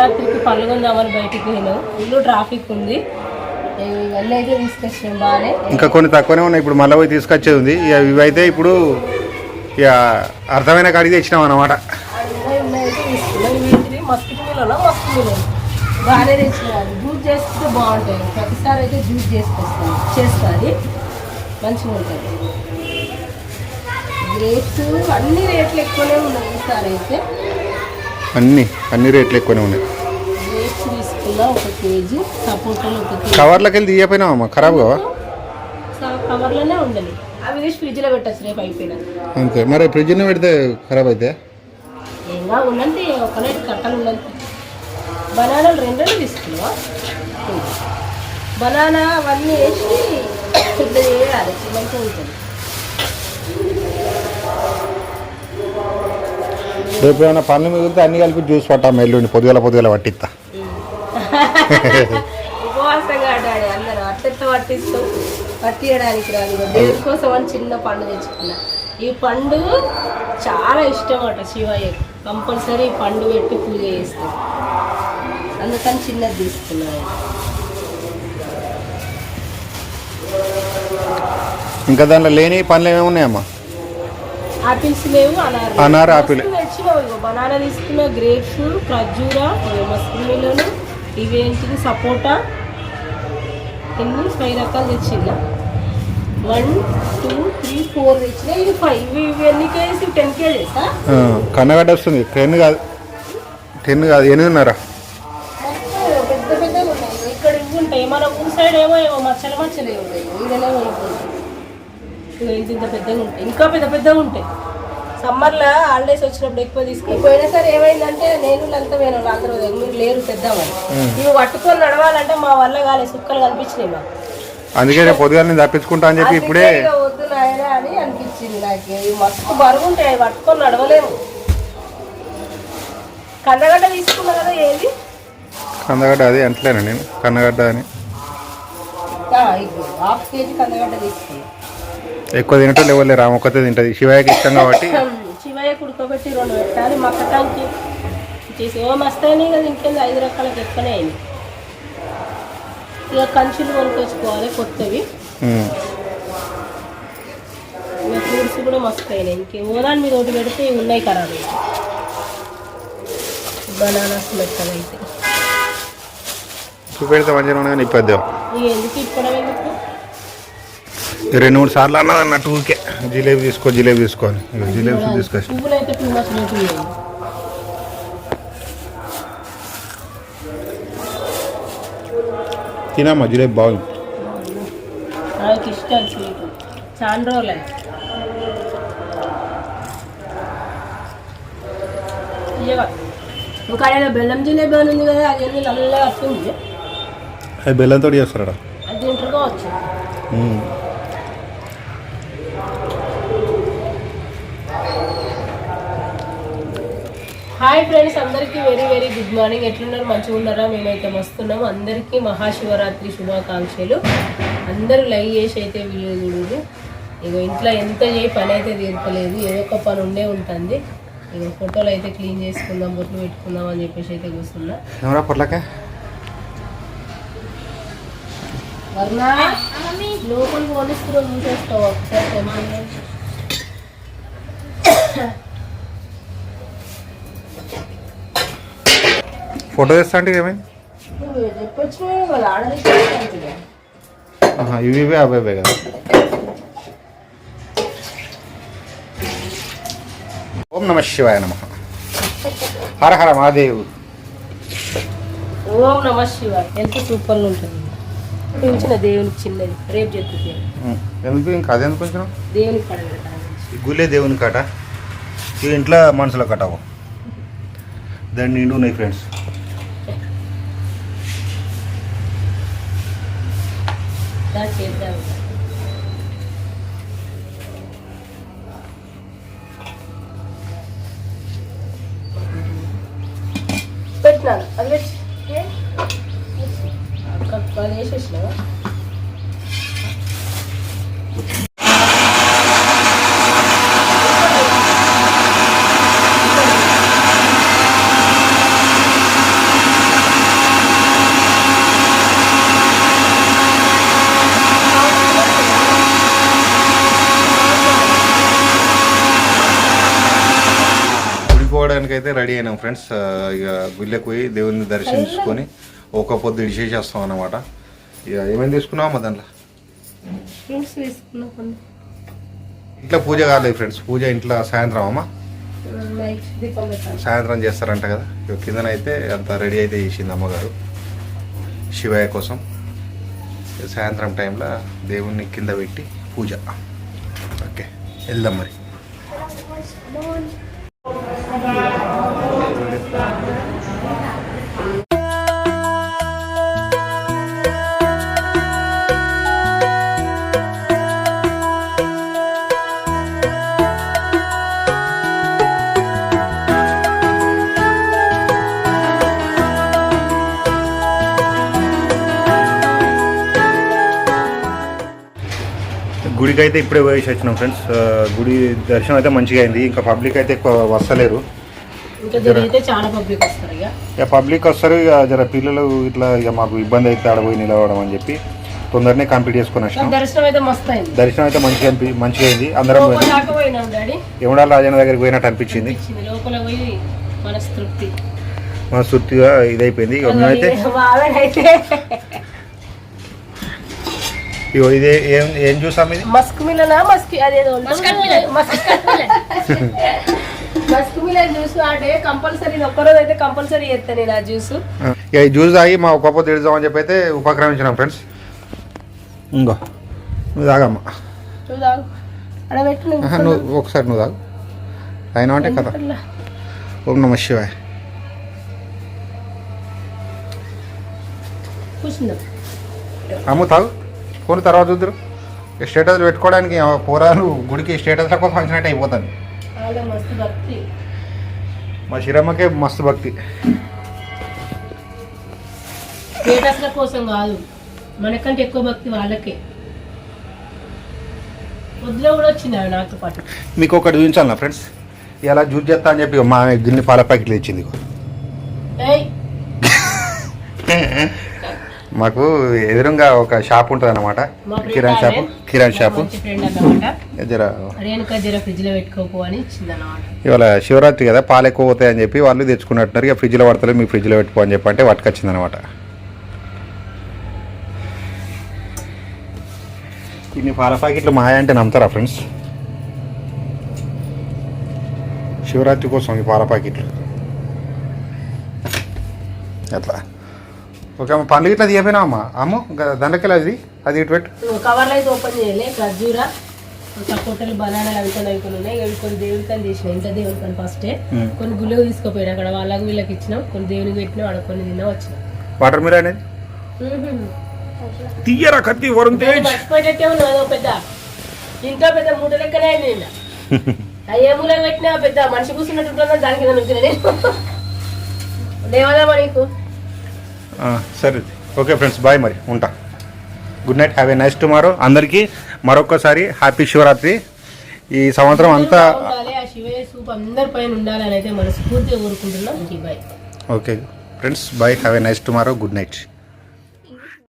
శివరాత్రికి పళ్ళు కొందామని బయటికి పోయినాం. ఫుల్ ట్రాఫిక్ ఉంది. ఇవన్నీ అయితే తీసుకొచ్చినాం బాగానే. ఇంకా కొన్ని తక్కువనే ఉన్నాయి. ఇప్పుడు మళ్ళీ పోయి తీసుకొచ్చేది ఉంది. ఇక ఇవైతే ఇప్పుడు ఇక అర్థమైన కాడికి తెచ్చినాం మిల్లలో బాగానే జ్యూస్ చేస్తే బాగుంటాయి. ప్రతిసారి అయితే జ్యూస్ చేసుకొస్తాను చేస్తుంది. మంచిగా ఉంటుంది. గ్రేప్స్ అన్ని రేట్లు ఎక్కువనే ఉన్నాయి ఈసారి అయితే. అన్ని అన్ని రేట్లు ఎక్కువనే ఉన్నాయి. కవర్లకి వెళ్ళి తీయపోయినావమ్మా ఖరాబ్ కావా? సా- కవర్లోనే ఉండాలి అవి తీసి ఫ్రిడ్జ్లో పెట్టచ్చు రేపు అయిపోయినా. అంతే. మరి ఫ్రిడ్జ్లో పెడితే ఖరాబ్ అయితే? ఏంగా ఉన్నంత ఒక నైట్ కట్టలు ఉన్నంత బనానాలు రెండు తీసుకున్నావా? బనానా అవన్నీ వేసి ఇట్లా చేయాలి. మంచిగా ఉంటుంది. రేపు ఏమైనా పనులు మిగిలితే అన్ని కలిపి జ్యూస్ పట్టాము ఎల్లుండి పొద్దుగల పొద్దుగల పట్టిస్తా. పట్టియడానికి రాదు దేవుడి కోసం అని చిన్న పండు తెచ్చుకున్నా. ఈ పండు చాలా ఇష్టం అట శివయ్య కంపల్సరీ ఈ పండు పెట్టి పూజ చేస్తాం. అందుకని చిన్నది తీసుకున్నాను ఇంకా దాంట్లో లేని పనులు ఏమేమి ఉన్నాయమ్మా? ఆపిల్స్ లేవు అనార్. అనార్, ఆపిల్. బనానా తీసుకున్నా గ్రేప్స్ ఖర్జూరా మిలను ఇవేంటిది సపోటా ఎన్ని ఫైవ్ రకాలు తెచ్చిందా వన్ టూ త్రీ ఫోర్ తెచ్చినా ఇది ఫైవ్ ఇవి ఇవి ఎన్ని కేజీస్ టెన్ కేజీసా కన్నగడ్డ వస్తుంది. టెన్ కాదు టెన్ కాదు ఎనిమిదిన్నర. పెద్ద పెద్దగా ఉన్నాయి. ఇక్కడ ఇవి ఉంటాయి. మన ఊరి సైడ్ ఏమో ఏమో మచ్చలు మచ్చలే ఉంటాయి ఇదేమో ఇవి ఇంత ఇంత పెద్దగా ఉంటాయి. ఇంకా పెద్ద పెద్దగా ఉంటాయి. సమ్మర్లో హాలిడేస్ వచ్చినప్పుడు ఎక్కువ తీసుకుని పోయినసారి ఏమైందంటే నేను అంతా పోయిన అందరూ మీరు లేరు తెద్దామని. ఇవి పట్టుకొని నడవాలంటే మా వల్ల కాలే సుక్కలు కనిపించినాయి మాకు. అందుకే నేను తప్పించుకుంటా అని చెప్పి ఇప్పుడే వద్దు నాయనా అని అనిపించింది నాకు. ఇవి మస్తు బరువు ఉంటాయి అవి పట్టుకొని నడవలేము. కందగడ్డ తీసుకున్నా కదా ఏది? కందగడ్డ అది అంటలేను నేను కన్నగడ్డ అని. హాఫ్ కేజీ కందగడ్డ తీసుకున్నా. ఎక్కువ తినటం లేవలే రామ ఒక్కతే తింటది. శివయ్యకి ఇష్టం కాబట్టి. శివయ్య కుడుకోబెట్టి రెండు పెట్టాలి మక్కటానికి చేసి ఓ మస్తాయి కదా ఇంకేంది ఐదు రకాలకు ఎక్కువనే అయింది. ఇక కంచులు కొనుక్కొచ్చుకోవాలి కొత్తవి. ఫ్రూట్స్ కూడా మస్తు అయినాయి ఇంకే ఓదాని మీద ఒకటి పెడితే ఇవి ఉన్నాయి ఖరాబ్ బనానాస్ మెత్తగా అయితే చూపెడితే మంచిగా ఉన్నాయి ఇప్పేద్దాం ఎందుకు ఇప్పడం ఎందుకు? రెండు మూడు సార్లు అన్నది అన్నట్టు ఊరికే జిలేబీ తీసుకో జిలేబీ తీసుకో అని ఇగో జిలేబీ తీసుకొచ్చి పువ్వులు అయితే టూ మచ్ రేటు ఉన్నాయి తినమ్మా జిలేబీ బాగుంది నాకు ఇష్టం స్వీట్ చాలా రోజులు ఇయ్యగా ఇంకా ఏదో బెల్లం జిలేబీ అని ఉంది కదా అది ఎన్ని నల్లగా వస్తుంది అది బెల్లంతో చేస్తారా అది తింటారు కావచ్చు హాయ్ ఫ్రెండ్స్ అందరికీ వెరీ వెరీ గుడ్ మార్నింగ్. ఎట్లున్నారు? మంచిగా ఉన్నారా? మేమైతే వస్తున్నాము అందరికీ మహాశివరాత్రి శుభాకాంక్షలు. అందరూ లైక్ చేసి అయితే వీడియో చూడదు ఇక ఇంట్లో ఎంత చేయి పని అయితే తీరుతలేదు. ఏదో ఒక పని ఉండే ఉంటుంది. ఇక ఫోటోలు అయితే క్లీన్ చేసుకుందాం బొట్లు పెట్టుకుందాం అని చెప్పేసి అయితే కూర్చున్నా. వర్ణ లోపల పోలీసులు చూసేస్తావు ఒకసారి ఫోటో తెస్తా అంటే ఏమైంది? ఇవి ఇవే అవే అవే కదా. ఓం నమ శివాయ నమ. హర హర మహాదేవ్. ఓం నమ శివ ఎంత సూపర్గా ఉంటుంది. ఉంచిన దేవునికి చిన్నది. రేపు చెప్తుంది. ఉం. ఎందుకు ఇంకా? దేవునికి పడగలటానికి గులే దేవుని కాట. ఇంట్లో మనుషుల కటావు దాన్ని నిండు ఉన్నాయి ఫ్రెండ్స్ దా చేద్దాం పెట్టినాను. అది పెట్టి. అక్క అది వేసేసినావా? చేయడానికి అయితే రెడీ అయినాం ఫ్రెండ్స్. ఇక గుళ్ళకి పోయి దేవుని దర్శించుకొని ఒక పొద్దు ఇడిచేసేస్తాం అన్నమాట. ఇక ఏమేమి తీసుకున్నాం అమ్మ దాంట్లో? ఇంట్లో పూజ కాలేదు ఫ్రెండ్స్. పూజ ఇంట్లో సాయంత్రం అమ్మ. సాయంత్రం చేస్తారంట కదా. ఇక కిందనైతే అంత రెడీ అయితే చేసింది అమ్మగారు. శివయ్య కోసం. సాయంత్రం టైంలో దేవుణ్ణి కింద పెట్టి పూజ. ఓకే వెళ్దాం మరి. 네, 감사합니다. గుడికి అయితే ఇప్పుడే పోయేసి వచ్చినాం ఫ్రెండ్స్. గుడి దర్శనం అయితే మంచిగా అయింది. ఇంకా పబ్లిక్ అయితే ఎక్కువ వస్తలేరు. ఇంకా పబ్లిక్ వస్తారు ఇక. జర పిల్లలు ఇట్లా ఇక మాకు ఇబ్బంది అయితే ఆడపోయి నిలవడం అని చెప్పి తొందరనే కంప్లీట్ చేసుకొని కానీ వచ్చినాం దర్శనం అయితే దర్శనం అయితే మంచిగా అనిపి మంచిగా అయింది. అందరం యముడాల రాజన్న దగ్గరికి పోయినట్టు అనిపించింది. ఇచ్చింది లోపల పోయి మనస్తృప్తి. మన సుత్తిగా ఇదైపోయింది బాగానైతే ఇగో ఇదే ఏం ఏం చూసాం ఇది మస్క్ మిలనా మస్క్ అదేదో మస్క్ మిలన్ జ్యూస్ అంటే కంపల్సరీ ఒక్కరోజు అయితే కంపల్సరీ చేస్తాను నేను ఆ జ్యూస్ ఇక ఈ జ్యూస్ తాగి మా ఒక్క పొద్దు ఇడుదామని చెప్పి అయితే ఉపక్రమించినాం ఫ్రెండ్స్ ఇంకో నువ్వు తాగమ్మా పెట్టు నువ్వు ఒకసారి నువ్వు తాగు అయినా అంటే కదా ఓం నమ శివాయ కూర్చుందాం అమ్ము తాగు ఫోన్ తర్వాత చూద్దరు స్టేటస్ పెట్టుకోవడానికి పోరాలు గుడికి స్టేటస్ కోసం ఫంక్షన్ అయితే అయిపోతుంది మా శిరమ్మకే మస్తు భక్తి. స్టేటస్ల కోసం కాదు మనకంటే ఎక్కువ భక్తి వాళ్ళకే. వద్దులో కూడా వచ్చింది నాతో పాటు. మీకు ఒకటి చూపించాలన్నా ఫ్రెండ్స్? ఇలా జ్యూస్ చేస్తా అని చెప్పి మా గిన్నె పాల ప్యాకెట్లు ఇచ్చింది ఇగో. ఏయ్ మాకు ఎదురుగా ఒక షాప్ ఉంటుంది అనమాట కిరాణ్ షాపు. కిరాణ్ షాపు. అని ఇవాళ శివరాత్రి కదా పాలు ఎక్కువ పోతాయని చెప్పి వాళ్ళు తెచ్చుకున్నట్టున్నారు. ఇక ఫ్రిడ్జ్లో పడతలేదు మీ ఫ్రిడ్జ్లో పెట్టుకో అని చెప్పి అంటే పట్టుకొచ్చింది అనమాట ఇన్ని పాల ప్యాకెట్లు మాయ అంటే నమ్ముతారా ఫ్రెండ్స్? శివరాత్రి కోసం ఈ పాల ప్యాకెట్లు. అట్లా ఓకే అమ్మ పండుగ ఇట్లా తీయపోయినా అమ్మ? అమ్మ దండకెళ్ళి అది? అది ఇటు పెట్టు. నువ్వు కవర్లు అయితే ఓపెన్ చేయలే ఖర్జూరా సపోటలు బనానాలు అవి కొన్ని అవి కొన్ని ఉన్నాయి. ఇవి కొన్ని దేవుడికని చేసిన ఇంత దేవుడికని ఫస్టే. కొన్ని గుళ్ళకి తీసుకుపోయినా అక్కడ వాళ్ళకి వీళ్ళకి ఇచ్చినాం కొన్ని దేవునికి పెట్టినాం అక్కడ కొన్ని తిన్నా వచ్చినాం. వాటర్ మీర అనేది? తీయరా కత్తి వరుణ్ తేజ్. మర్చిపోయేటట్టే ఉన్నావు అదో పెద్ద. ఇంకా పెద్ద మూట లెక్కనే అయింది ఏ మూల పెట్టినా పెద్ద. మనిషి కూర్చున్నట్టు దానికి నేను. దేవదామా నీకు? సరే. ఓకే ఫ్రెండ్స్ బాయ్ మరి. ఉంటా. Good night. Have a nice tomorrow. అందరికీ మరొకసారి హ్యాపీ శివరాత్రి. ఈ సంవత్సరం అంతా okay. Friends bye. Have a nice tomorrow. Good night.